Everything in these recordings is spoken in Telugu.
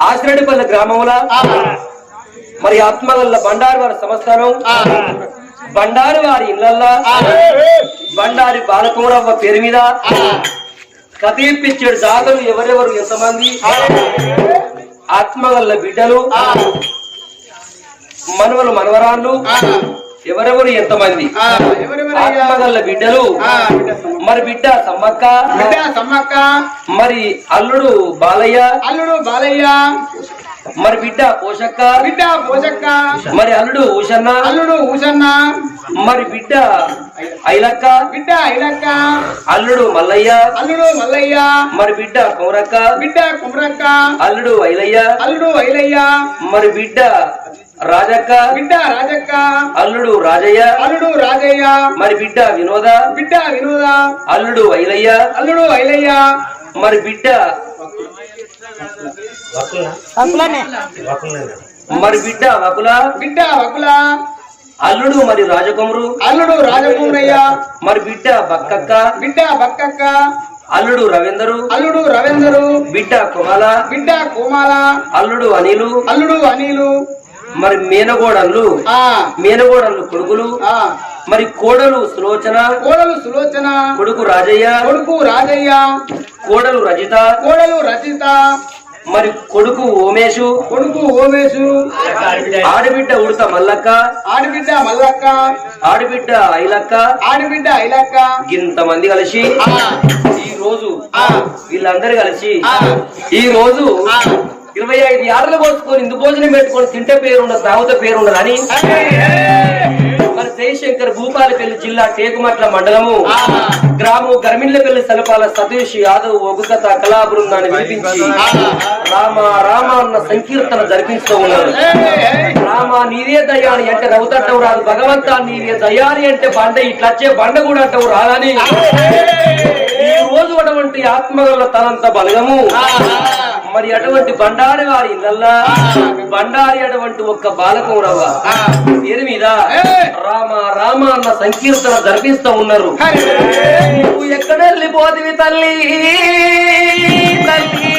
ఆశ్రడిపల్లి గ్రామంలో మరి ఆత్మగల్ల బండారు వారి సంస్థానం బండారు వారి ఇళ్ళల్లా బండారి బాలకూరవ్వ పేరు మీద కథిప్పించాడు దాతలు ఎవరెవరు ఎంతమంది? ఆత్మగల్ల బిడ్డలు మనవలు మనవరాళ్ళు ఎవరెవరు ఎంతమంది? ఆత్మగల్ల బిడ్డలు. మరి బిడ్డ సమ్మక్క? బిడ్డ సమ్మక్క. మరి అల్లుడు బాలయ్య? అల్లుడు బాలయ్య. మరి బిడ్డ పోషక్క? బిడ్డ పోషక్క. మరి అల్లుడు ఊషన్న? అల్లుడు ఊసన్న మరి బిడ్డ ఐలక్క? బిడ్డ ఐలక్క. అల్లుడు మల్లయ్య? అల్లుడు మల్లయ్య. మరి బిడ్డ కౌరక్క బిడ్డ కుమరక్క. అల్లుడు ఐలయ్య? అల్లుడు ఐలయ్య. మరి బిడ్డ రాజక్క. బిడ్డ రాజక్క. అల్లుడు రాజయ్య. అల్లుడు రాజయ్య. మరి బిడ్డ వినోద. బిడ్డ వినోద. అల్లుడు ఐలయ్య. అల్లుడు ఐలయ్య. మరి బిడ్డ. మరి బిడ్డ వకుల. బిడ్డ వకుల. అల్లుడు మరి రాజకుమరు. అల్లుడు రాజకుమరయ్య. మరి బిడ్డ బక్కక్క. బిడ్డ బక్కక్క. అల్లుడు రవీందరు. అల్లుడు రవీందరు. బిడ్డ కుమాల. బిడ్డ కోమాల. అల్లుడు అనిలు. అల్లుడు అనిలు. మరి మేనగోడళ్ళు ఆ. మేనగోడళ్ళు కొడుకులు ఆ. మరి కోడలు సులోచన కోడలు సులోచన కొడుకు రాజయ్య కొడుకు రాజయ్య కోడలు రజిత కోడలు రచిత మరి కొడుకు ఓమేషు కొడుకు ఓమేశు ఆడబిడ్డ ఉడత మల్లక్క ఆడబిడ్డ మల్లక్క ఆడబిడ్డ ఐలక్క ఆడబిడ్డ ఐలక్క. ఇంతమంది కలిసి ఆ. ఈ రోజు ఆ. వీళ్ళందరూ కలిసి ఈ రోజు. ఇరవై ఐదు యార్లు పోసుకొని ఇందు భోజనం పెట్టుకొని తింటే పేరు ఉండదు తాగుత పేరు ఉండదు అని. మరి జయశంకర్ భూపాలపల్లి జిల్లా టేకుమట్ల మండలము. గ్రామం గర్మిండ్లపల్లి సలపాల సతీష్ యాదవ్ ఒగుకత కళా బృందాన్ని వినిపించి. రామ రామ అన్న సంకీర్తన జరిపిస్తూ ఉన్నారు. రామ నీవే దయాని అంటే రవుతట్టవు రాదు భగవంతా నీవే దయాని అంటే బండ ఇట్లచ్చే బండ కూడా అంటావు రాదని. ఈ రోజు అటువంటి ఆత్మగల తనంత బలగము. మరి అటువంటి బండారి వారి ఇళ్ళల్లా బండారి అటువంటి ఒక్క బాలకౌరవ పేరు మీద? రామ రామ అన్న సంకీర్తన జరిపిస్తూ ఉన్నారు. నువ్వు ఎక్కడ వెళ్ళిపోతివి తల్లి? తల్లి.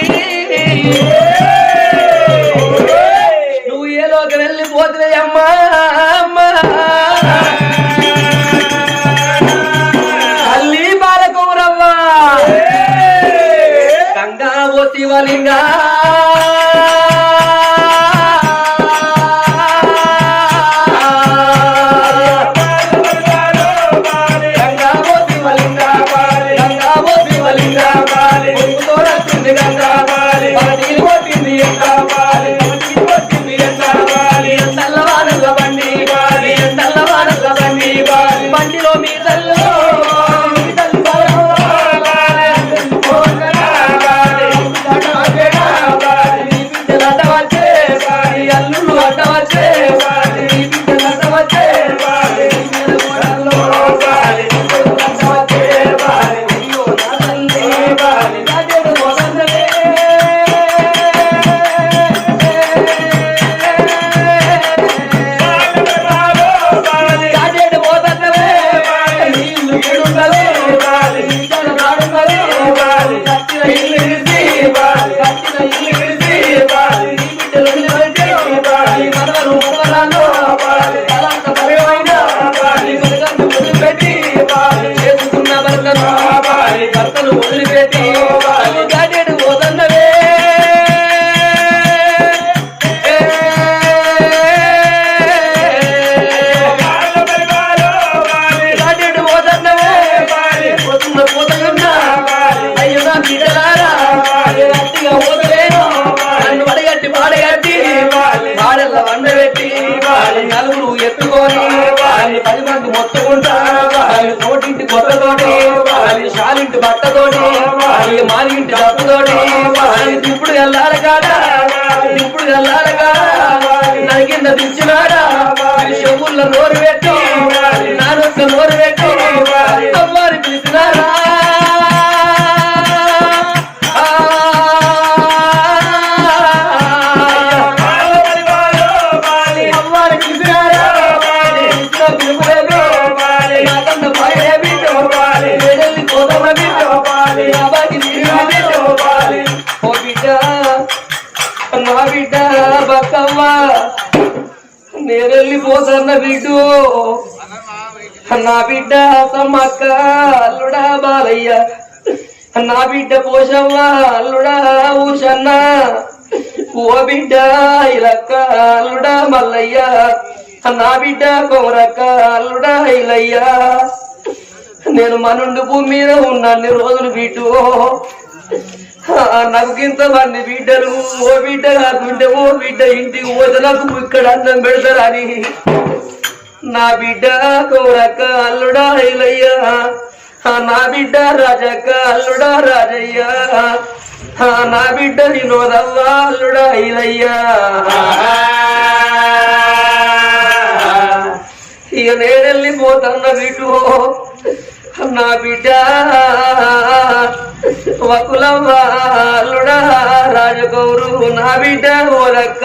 భర్తను వదిలిపెట్టి కాజేడు పోతన్నవే కాజేడు పోతన్నవే పోతున్న పోతకున్నా అయ్యో నా బిడ్డలారా గట్టిగా పోతలేను నన్ను వడగట్టి పాడగట్టి పాడల్ల వండబెట్టి నలుగురు ఎత్తుకొని పది మంది మొత్తుకుంటా నోటింటి కొత్తతోటి షాలింటి బట్టతోటి మాలింటి డబ్బుతోటి ఇప్పుడు వెళ్ళాలి కాదా ఇప్పుడు వెళ్ళాలి కాదా నరికింద దించినాడా చెవుల్లో నోరు పెట్టి నానొక్క నోరు పెట్టి. నా బిడ్డ బతమ్మ నేను వెళ్ళిపోతున్న బిడ్డు. నా బిడ్డ తమ్మక్క అల్లుడా బాలయ్య. నా బిడ్డ పోషమ్మ అల్లుడా ఊషన్న ఓ బిడ్డ ఇలక్క అల్లుడా మల్లయ్య. నా బిడ్డ కోరక్క అల్లుడా ఇలయ్య. నేను మనుండు భూమి మీద ఉన్నన్ని రోజులు బిడ్డు. నాకు ఇంత బిడ్డలు ఓ బిడ్డ కాకుంటే ఓ బిడ్డ ఇంటికి ఓదలకు ఇక్కడ అన్నం పెడతారని. నా బిడ్డ కోరక్క అల్లుడా ఇలయ్యా నా బిడ్డ రాజక్క అల్లుడా రాజయ్యా. నా బిడ్డ వినోదవ్వ అల్లుడా ఇలయ్యా ఇక నేనెళ్ళిపోతున్న బిడ్డు నా బిడ్డ. వకులవ్వ రాజగౌరు నా బిడ్డ ఓలక్క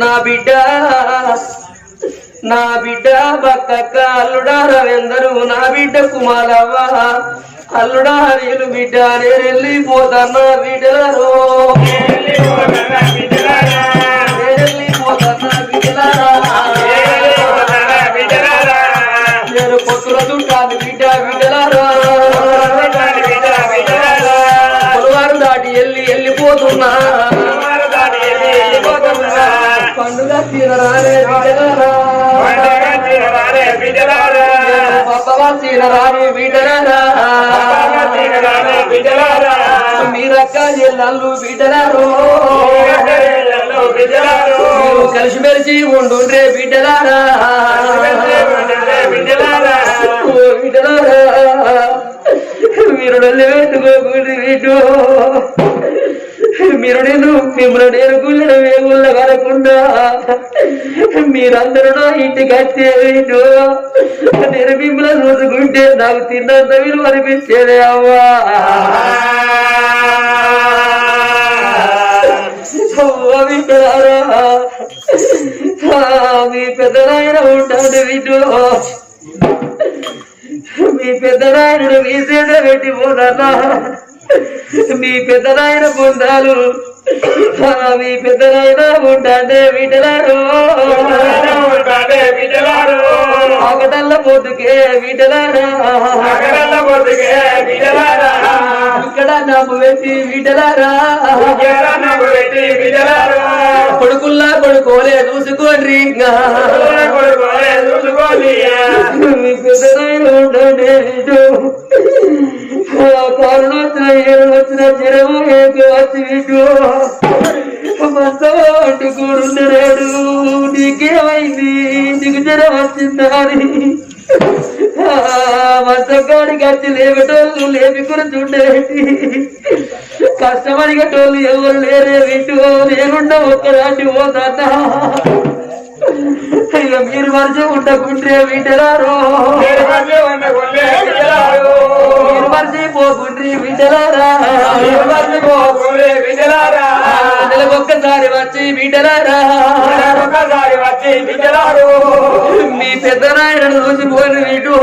నా బిడ్డ నా బిడ్డ బక్కక్క. అల్లుడా రవేందరు నా బిడ్డ కుమారవ్వ. అల్లుడా నేను బిడ్డ నేను వెళ్ళిపోతాను బిడ్డ. పండుగ తీరరారే బిడ్డలారా తీరరారే బిడ్డలారా మీరక్క ఎల్లల్లు బిడ్డలారో మీరు బిడ్డలారా నన్ను పెట్టుకోకూడదు మీరు నేను మిమ్మల్ని నేను కలకుండా మీరందరూ నా ఇంటికి వచ్చే వీటు నేను మిమ్మల్ని చూసుకుంటే నాకు తిన్నంత విలువ అనిపించేదే అవ్వా. ఓ బిడ్డలారా మీ పెద్దనాయన ఉంటాడు వీటు మీ పెద్దనాయనుడు మీ సేద పెట్టి మీ పెద్దనాయన పొందాలు ఆ, మీ పెద్దనాయన ఉంటాడే వీటలారు? ఆకటల్ల పోతుకే వీటలారా? ఇక్కడ నమ్ము పెట్టి వీటలారా? కొడుకుల్లా కొడుకోలే చూసుకోండి ఇంకా లేవటోళ్ళు లేపి కూర్చుండేటి కష్టమడిగటోళ్ళు ఎవరు లేరే విటు. నేనుండ ఒక్కదాన్ని పోతా ఇక మీరు మనిషి ఉండకుంటే వీటలారో. మీరు మనిషి పోకుండ్రి వీటలారా. నెలకొక్కసారి వచ్చి వీటలారా. మీ పెద్ద నాయనను చూసిపోయిన వీటు.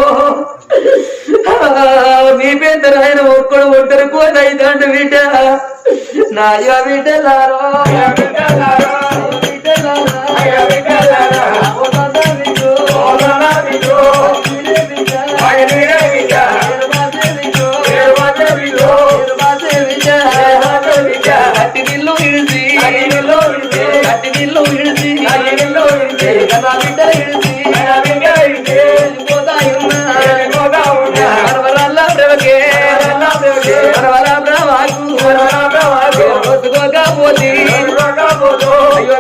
మీ పెద్ద నాయన ఒక్కడు ఒంటరి కోదైదండు బిడ్డ. నాయ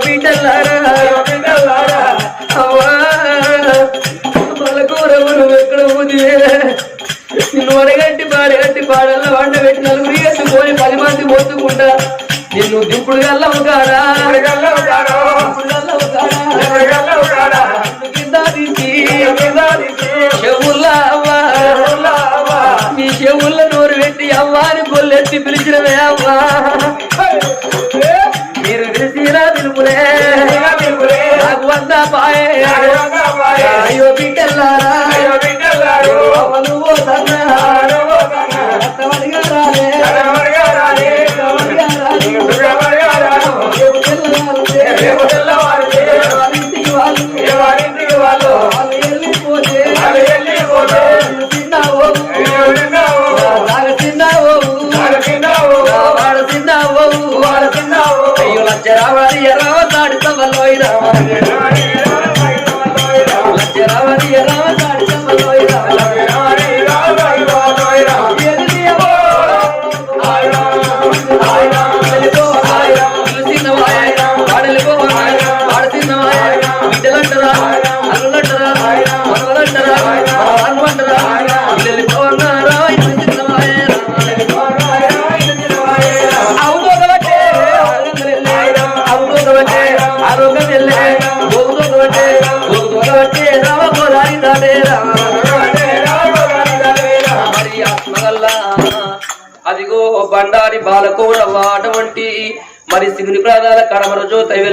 వీటలారో అయ్యో బిడ్డలారా. అవ్వా. మలకూరములు ఎక్కడ ఉంది? నిన్ను అడగట్టి పాడగట్టి పాడల్లో వంట పెట్టి నలుగురి ఎత్తుకొని పది మంది పోతుకుంటా. నిన్ను దిప్పుడు గల్లవు కాడా Gracias.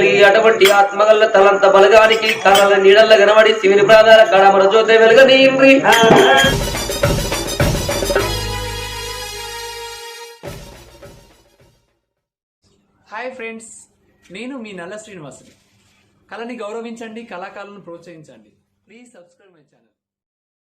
కలిగి అటువంటి ఆత్మగల్ల తలంత బలగానికి కళల నీడల్ల కనబడి శివుని ప్రాణాల కడమర జ్యోతి వెలుగ నీండ్రి హాయ్ ఫ్రెండ్స్ నేను మీ నల్ల శ్రీనివాసుని. కళని గౌరవించండి కళాకారులను ప్రోత్సహించండి. Please subscribe my channel.